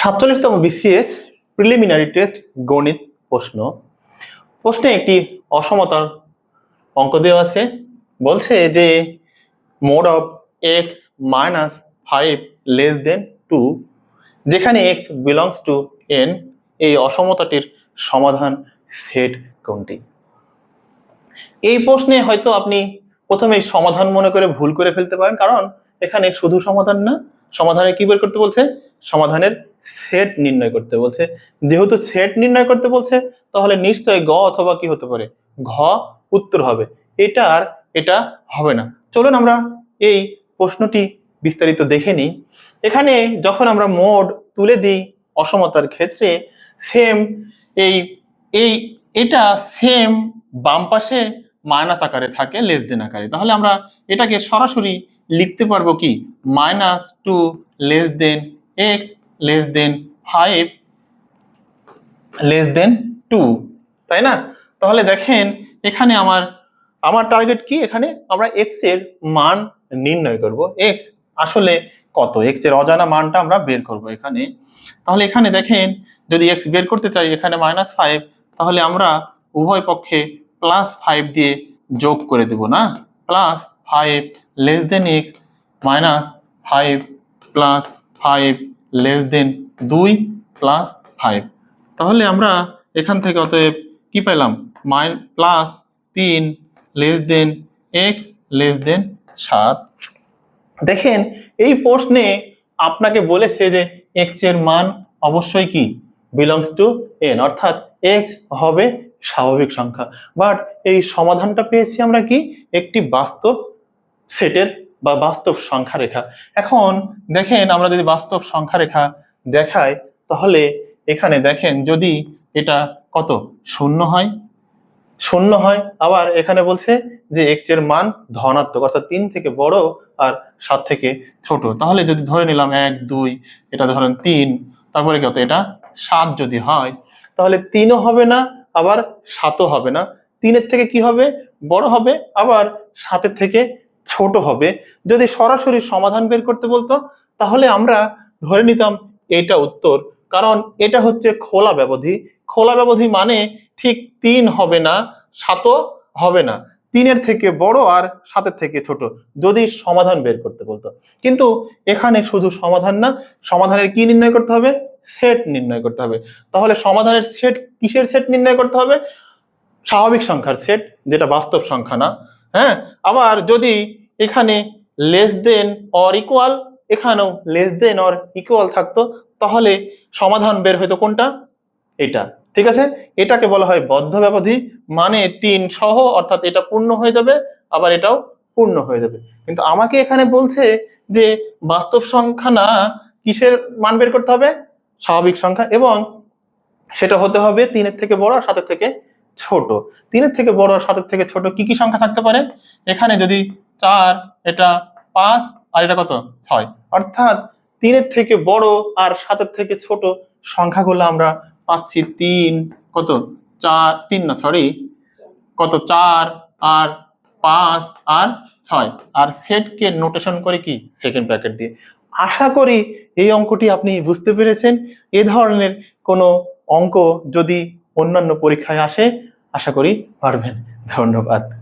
সাতচল্লিশতম BCS preliminary test গণিত প্রশ্ন। প্রশ্নে একটি অসমতার অঙ্ক দেওয়া আছে। বলছে যে, mod of x minus five less than two, যেখানে এক্স বিলংস টু এন এই অসমতাটির সমাধান সেট কোনটি? এই প্রশ্নে হয়তো আপনি প্রথমে সমাধান মনে করে ভুল করে ফেলতে পারেন, কারণ এখানে শুধু সমাধান না সমাধানে কি বের করতে বলছে? সমাধানের সেট নির্ণয় করতে বলছে। যেহেতু সেট নির্ণয় করতে বলছে, তাহলে নিশ্চয় গ অথবা কি হতে পারে? ঘ উত্তর হবে। এটা আর এটা হবে না। চলুন আমরা এই প্রশ্নটি বিস্তারিত দেখে নিই। এখানে যখন আমরা মোড তুলে দিই অসমতার ক্ষেত্রে সেম এই এই, এটা সেম বাম পাশে মাইনাস আকারে থাকে লেস দেন আকারে। তাহলে আমরা এটাকে সরাসরি লিখতে পারব কি? Minus two less than x less than five less than two তাই না? তাহলে দেখেন, এখানে আমার আমার টার্গেট কি? এখানে আমরা এক্সের মান নির্ণয় করব। এক্স আসলে কত? এক্সের অজানা মানটা আমরা বের করব এখানে। তাহলে এখানে দেখেন, যদি এক্স বের করতে চাই, এখানে মাইনাস ফাইভ তাহলে আমরা উভয় পক্ষে প্লাস ফাইভ দিয়ে যোগ করে দেব, না? Plus five less than x minus five plus five less than দুই প্লাস ফাইভ তাহলে আমরা এখান থেকে অতএব কি পেলাম? মাইন প্লাস তিন less than x less than সাত। দেখেন, এই প্রশ্নে আপনাকে বলেছে যে এক্সের মান অবশ্যই কি? বিলংস টু এন অর্থাৎ এক্স হবে স্বাভাবিক সংখ্যা। বাট এই সমাধানটা পেয়েছি আমরা কি? একটি বাস্তব সেটের বা বাস্তব সংখ্যা রেখা এখন দেখেন, আমরা যদি বাস্তব সংখ্যা রেখা দেখাই, তাহলে এখানে দেখেন যদি এটা কত? শূন্য হয়। শূন্য হয়, আবার এখানে বলছে যে এক্সের মান ধনাত্মক, অর্থাৎ তিন থেকে বড় আর সাত থেকে ছোট। তাহলে যদি ধরে নিলাম এক, দুই, এটা ধরেন তিন, তারপরে কত? এটা সাত যদি হয়, তাহলে তিনও হবে না, আবার সাতও হবে না। তিনের থেকে কি হবে? বড় হবে, আবার সাতের থেকে ছোট হবে। যদি সরাসরি সমাধান বের করতে বলতো, তাহলে আমরা ধরে নিতাম এটা উত্তর। কারণ এটা হচ্ছে খোলা ব্যবধি। খোলা ব্যবধি মানে ঠিক তিন হবে না, সাতও হবে না। তিনের থেকে বড় আর সাতের থেকে ছোট। যদি সমাধান বের করতে বলতো। কিন্তু এখানে শুধু সমাধান না, সমাধানের কি নির্ণয় করতে হবে? সেট নির্ণয় করতে হবে। তাহলে সমাধানের সেট কিসের সেট নির্ণয় করতে হবে? স্বাভাবিক সংখ্যার সেট, যেটা বাস্তব সংখ্যা না। হ্যাঁ? আবার যদি এখানে লেস দেন অর ইকুয়াল এখানেও লেস দেন অর ইকুয়াল থাকতো। তাহলে সমাধান বের হইতো কোনটা? এটা। ঠিক আছে? এটাকে বলা হয় বদ্ধ ব্যবধি মানে তিন সহ, অর্থাৎ এটা পূর্ণ হয়ে যাবে, আবার এটাও পূর্ণ হয়ে যাবে। কিন্তু আমাকে এখানে বলছে যে বাস্তব সংখ্যা না, কিসের মান বের করতে হবে? স্বাভাবিক সংখ্যা। এবং সেটা হতে হবে তিনের থেকে বড় আর সাতের থেকে ছোট। তিনের থেকে বড় আর সাতের থেকে ছোট কি কি সংখ্যা থাকতে পারে? এখানে যদি চার, এটা পাঁচ, আর এটা কত? ছয়। অর্থাৎ তিনের থেকে বড় আর সাতের থেকে ছোট সংখ্যাগুলো আমরা পাচ্ছি তিন। কত? চার, তিন না সরি কত? চার আর পাঁচ আর ছয়। আর সেটকে নোটেশন করে কি? সেকেন্ড ব্র্যাকেট দিয়ে। আশা করি এই অঙ্কটি আপনি বুঝতে পেরেছেন। এ ধরনের কোনো অঙ্ক যদি অন্যান্য পরীক্ষায় আসে, আশা করি পারবেন। ধন্যবাদ।